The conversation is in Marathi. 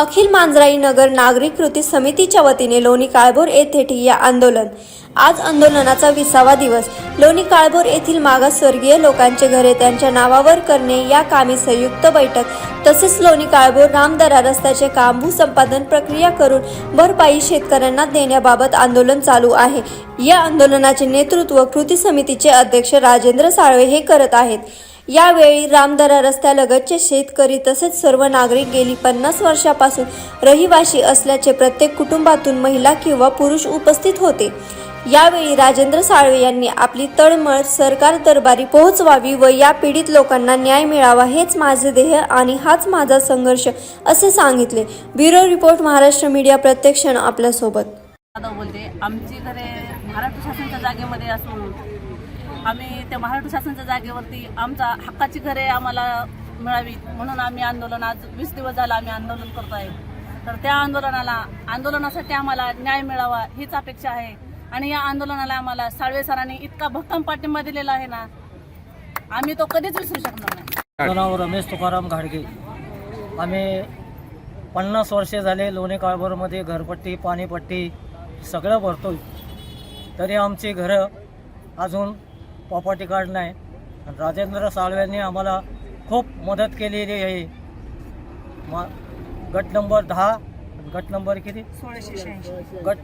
अखिल मांजराई नगर नागरिक कृती समितीच्या वतीने लोणी काळभोर येथे ठिय्या आंदोलन. आज आंदोलनाचा विसावा दिवस. लोणी काळभोर येथील मागासवर्गीय लोकांचे घरे त्यांच्या नावावर करणे या कामी संयुक्त बैठक. तसेच लोणी काळभोर रामदरा रस्त्याचे काम भूसंपादन प्रक्रिया करून भरपाई शेतकऱ्यांना देण्याबाबत आंदोलन चालू आहे. या आंदोलनाचे नेतृत्व कृती समितीचे अध्यक्ष राजेंद्र साळवे हे करत आहेत. यावेळी रामदरा रस्त्यालगतचे शेतकरी तसेच सर्व नागरिक गेली पन्नास वर्षापासून रहिवाशी असल्याचे प्रत्येक कुटुंबातून महिला किंवा पुरुष उपस्थित होते. यावेळी राजेंद्र साळवे यांनी आपली तळमळ सरकार दरबारी पोहोचवावी व या पीडित लोकांना न्याय मिळावा हेच माझे ध्येय आणि हाच माझा संघर्ष असे सांगितले. ब्युरो रिपोर्ट महाराष्ट्र मीडिया प्रत्यक्षण आपल्यासोबत. बोलते आमची घरे महाराष्ट्र शासनाच्या जागेमध्ये असून आम्ही त्या महाराष्ट्र शासनाच्या जागेवरती आमचा हक्काची घरे आम्हाला मिळावी म्हणून आम्ही आंदोलन आज वीस दिवस झालं आम्ही आंदोलन करतो आहे. तर त्या आंदोलनाला आंदोलनासाठी आम्हाला न्याय मिळावा हीच अपेक्षा आहे. आणि या आंदोलनाला आम्हाला साळवे सरांनी इतका भक्कम पाठिंबा दिलेला आहे ना आम्ही तो कधीच विसरू शकणार नाही. नाव रमेश तुकाराम घाडगे. आम्ही पन्नास वर्षे झाले लोणे काळभोरमध्ये घरपट्टी पाणीपट्टी सगळं भरतोय. तरी आमची घरं अजून प्रॉपर्टी कार्ड नाही. आणि राजेंद्र साळव्यांनी आम्हाला खूप मदत केलेली आहे. मा गट नंबर दहा गट नंबर किती? गट